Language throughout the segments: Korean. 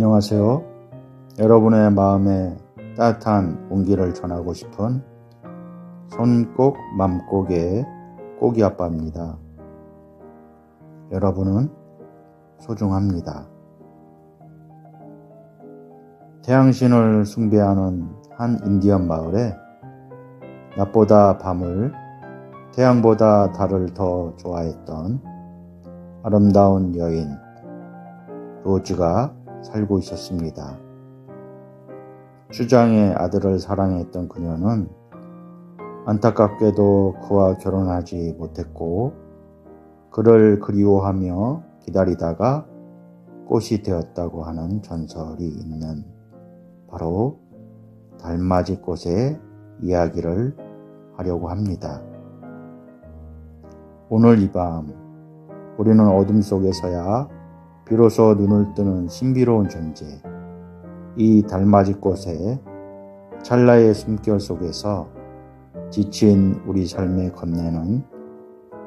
안녕하세요. 여러분의 마음에 따뜻한 온기를 전하고 싶은 손꼭 맘꼭의 꼬기 아빠입니다. 여러분은 소중합니다. 태양신을 숭배하는 한 인디언 마을에 낮보다 밤을 태양보다 달을 더 좋아했던 아름다운 여인 로즈가 살고 있었습니다. 주장의 아들을 사랑했던 그녀는 안타깝게도 그와 결혼하지 못했고 그를 그리워하며 기다리다가 꽃이 되었다고 하는 전설이 있는 바로 달맞이 꽃의 이야기를 하려고 합니다. 오늘 이 밤 우리는 어둠 속에서야 비로소 눈을 뜨는 신비로운 존재, 이 달맞이 꽃의 찰나의 숨결 속에서 지친 우리 삶에 건네는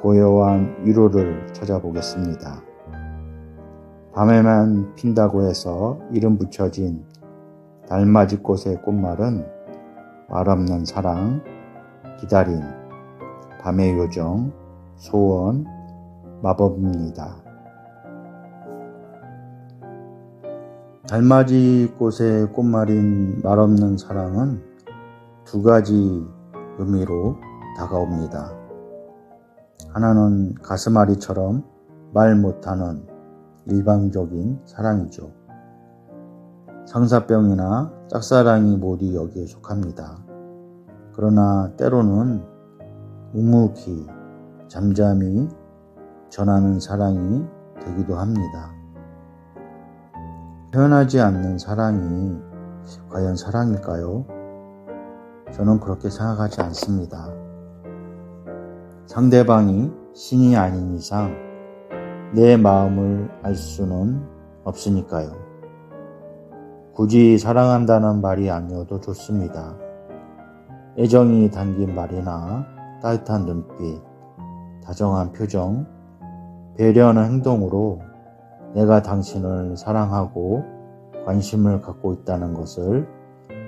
고요한 위로를 찾아보겠습니다. 밤에만 핀다고 해서 이름 붙여진 달맞이 꽃의 꽃말은 말없는 사랑, 기다림, 밤의 요정, 소원, 마법입니다. 달맞이 꽃의 꽃말인 말없는 사랑은 두 가지 의미로 다가옵니다. 하나는 가슴앓이처럼 말 못하는 일방적인 사랑이죠. 상사병이나 짝사랑이 모두 여기에 속합니다. 그러나 때로는 묵묵히 잠잠히 전하는 사랑이 되기도 합니다. 표현하지 않는 사랑이 과연 사랑일까요? 저는 그렇게 생각하지 않습니다. 상대방이 신이 아닌 이상 내 마음을 알 수는 없으니까요. 굳이 사랑한다는 말이 아니어도 좋습니다. 애정이 담긴 말이나 따뜻한 눈빛, 다정한 표정, 배려하는 행동으로 내가 당신을 사랑하고 관심을 갖고 있다는 것을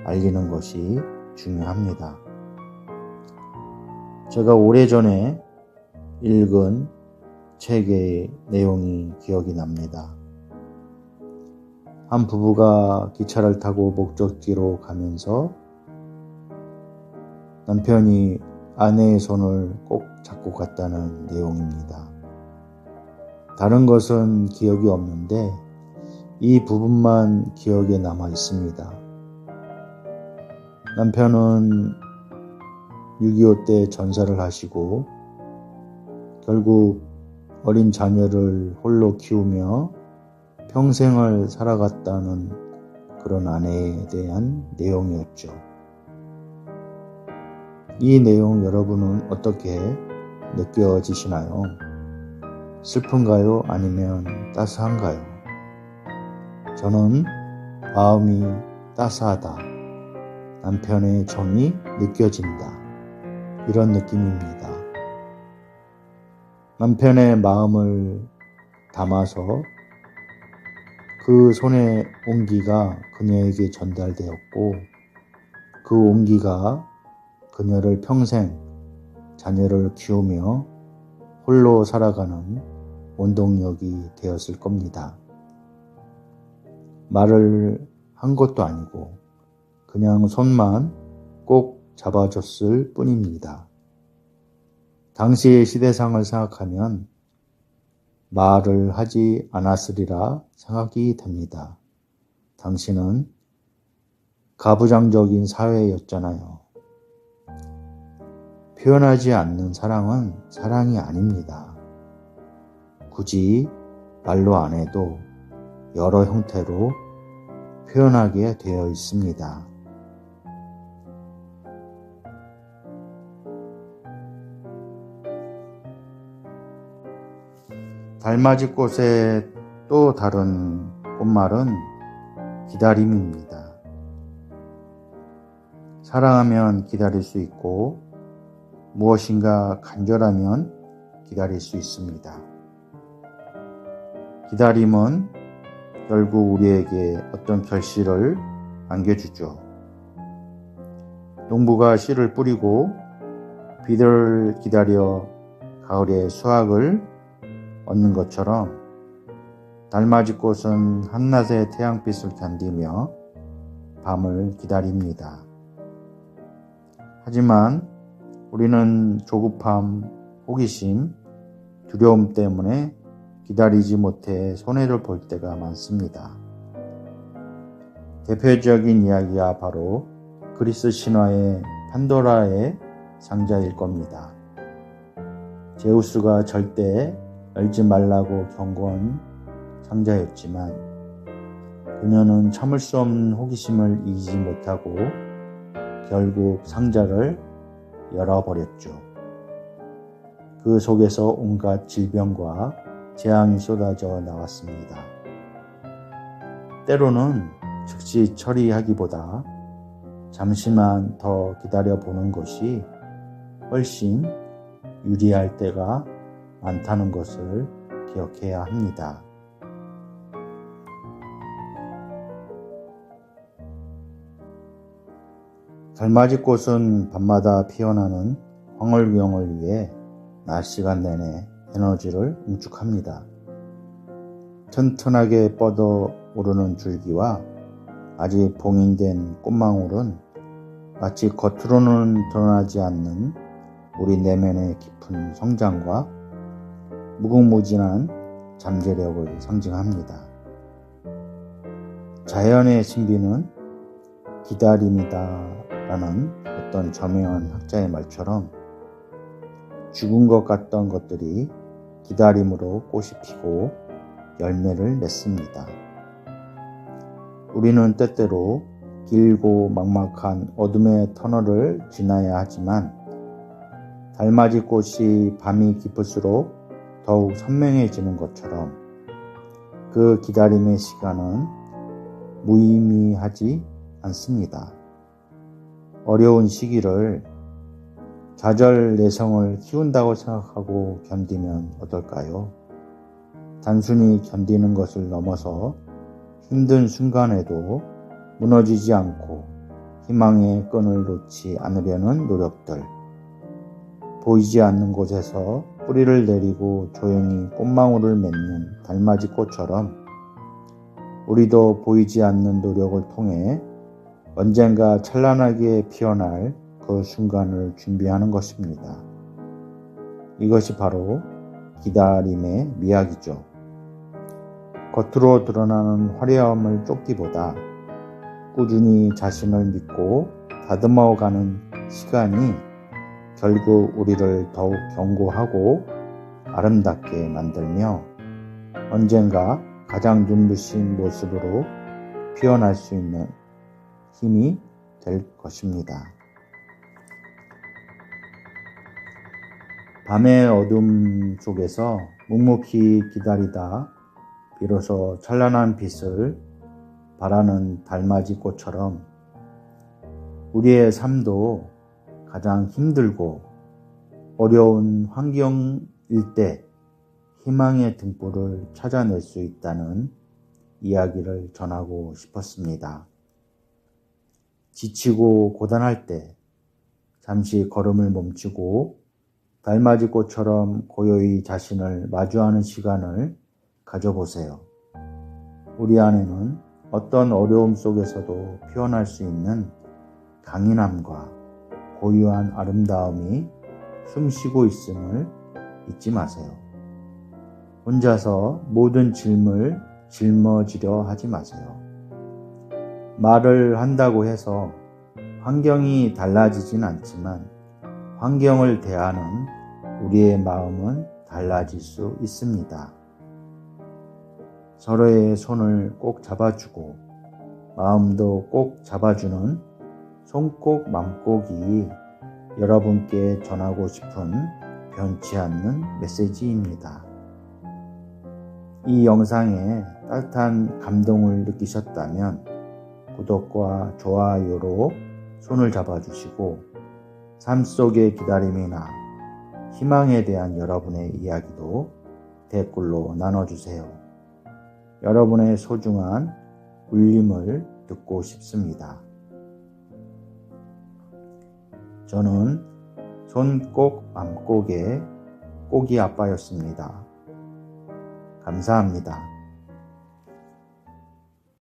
알리는 것이 중요합니다. 제가 오래전에 읽은 책의 내용이 기억이 납니다. 한 부부가 기차를 타고 목적지로 가면서 남편이 아내의 손을 꼭 잡고 갔다는 내용입니다. 다른 것은 기억이 없는데 이 부분만 기억에 남아 있습니다. 남편은 6.25 때 전사를 하시고 결국 어린 자녀를 홀로 키우며 평생을 살아갔다는 그런 아내에 대한 내용이었죠. 이 내용 여러분은 어떻게 느껴지시나요? 슬픈가요? 아니면 따스한가요? 저는 마음이 따스하다. 남편의 정이 느껴진다. 이런 느낌입니다. 남편의 마음을 담아서 그 손의 온기가 그녀에게 전달되었고 그 온기가 그녀를 평생 자녀를 키우며 홀로 살아가는 원동력이 되었을 겁니다. 말을 한 것도 아니고 그냥 손만 꼭 잡아줬을 뿐입니다. 당시의 시대상을 생각하면 말을 하지 않았으리라 생각이 됩니다. 당신은 가부장적인 사회였잖아요. 표현하지 않는 사랑은 사랑이 아닙니다. 굳이 말로 안 해도 여러 형태로 표현하게 되어 있습니다. 달맞이 꽃의 또 다른 꽃말은 기다림입니다. 사랑하면 기다릴 수 있고 무엇인가 간절하면 기다릴 수 있습니다. 기다림은 결국 우리에게 어떤 결실을 안겨주죠. 농부가 씨를 뿌리고 비를 기다려 가을에 수확을 얻는 것처럼 달맞이꽃은 한낮의 태양빛을 견디며 밤을 기다립니다. 하지만 우리는 조급함, 호기심, 두려움 때문에 기다리지 못해 손해를 볼 때가 많습니다. 대표적인 이야기가 바로 그리스 신화의 판도라의 상자일 겁니다. 제우스가 절대 열지 말라고 경고한 상자였지만 그녀는 참을 수 없는 호기심을 이기지 못하고 결국 상자를 열어버렸죠. 그 속에서 온갖 질병과 재앙이 쏟아져 나왔습니다. 때로는 즉시 처리하기보다 잠시만 더 기다려 보는 것이 훨씬 유리할 때가 많다는 것을 기억해야 합니다. 달맞이 꽃은 밤마다 피어나는 황홀경을 위해 낮 시간 내내 에너지를 응축합니다. 튼튼하게 뻗어 오르는 줄기와 아직 봉인된 꽃망울은 마치 겉으로는 드러나지 않는 우리 내면의 깊은 성장과 무궁무진한 잠재력을 상징합니다. 자연의 신비는 기다림이다 라는 어떤 저명한 학자의 말처럼 죽은 것 같던 것들이 기다림으로 꽃이 피고 열매를 맺습니다. 우리는 때때로 길고 막막한 어둠의 터널을 지나야 하지만 달맞이 꽃이 밤이 깊을수록 더욱 선명해지는 것처럼 그 기다림의 시간은 무의미하지 않습니다. 어려운 시기를 좌절 내성을 키운다고 생각하고 견디면 어떨까요? 단순히 견디는 것을 넘어서 힘든 순간에도 무너지지 않고 희망의 끈을 놓지 않으려는 노력들. 보이지 않는 곳에서 뿌리를 내리고 조용히 꽃망울을 맺는 달맞이 꽃처럼 우리도 보이지 않는 노력을 통해 언젠가 찬란하게 피어날 그 순간을 준비하는 것입니다. 이것이 바로 기다림의 미학이죠. 겉으로 드러나는 화려함을 쫓기보다 꾸준히 자신을 믿고 다듬어가는 시간이 결국 우리를 더욱 견고하고 아름답게 만들며 언젠가 가장 눈부신 모습으로 피어날 수 있는 힘이 될 것입니다. 밤의 어둠 속에서 묵묵히 기다리다 비로소 찬란한 빛을 바라는 달맞이 꽃처럼 우리의 삶도 가장 힘들고 어려운 환경일 때 희망의 등불을 찾아낼 수 있다는 이야기를 전하고 싶었습니다. 지치고 고단할 때 잠시 걸음을 멈추고 달맞이 꽃처럼 고요히 자신을 마주하는 시간을 가져보세요. 우리 안에는 어떤 어려움 속에서도 표현할 수 있는 강인함과 고유한 아름다움이 숨쉬고 있음을 잊지 마세요. 혼자서 모든 짐을 짊어지려 하지 마세요. 말을 한다고 해서 환경이 달라지진 않지만 환경을 대하는 우리의 마음은 달라질 수 있습니다. 서로의 손을 꼭 잡아주고 마음도 꼭 잡아주는 손꼭 맘꼭이 여러분께 전하고 싶은 변치 않는 메시지입니다. 이 영상에 따뜻한 감동을 느끼셨다면 구독과 좋아요로 손을 잡아주시고 삶 속의 기다림이나 희망에 대한 여러분의 이야기도 댓글로 나눠주세요. 여러분의 소중한 울림을 듣고 싶습니다. 저는 손꼭 맘고개 꼬기 아빠였습니다. 감사합니다.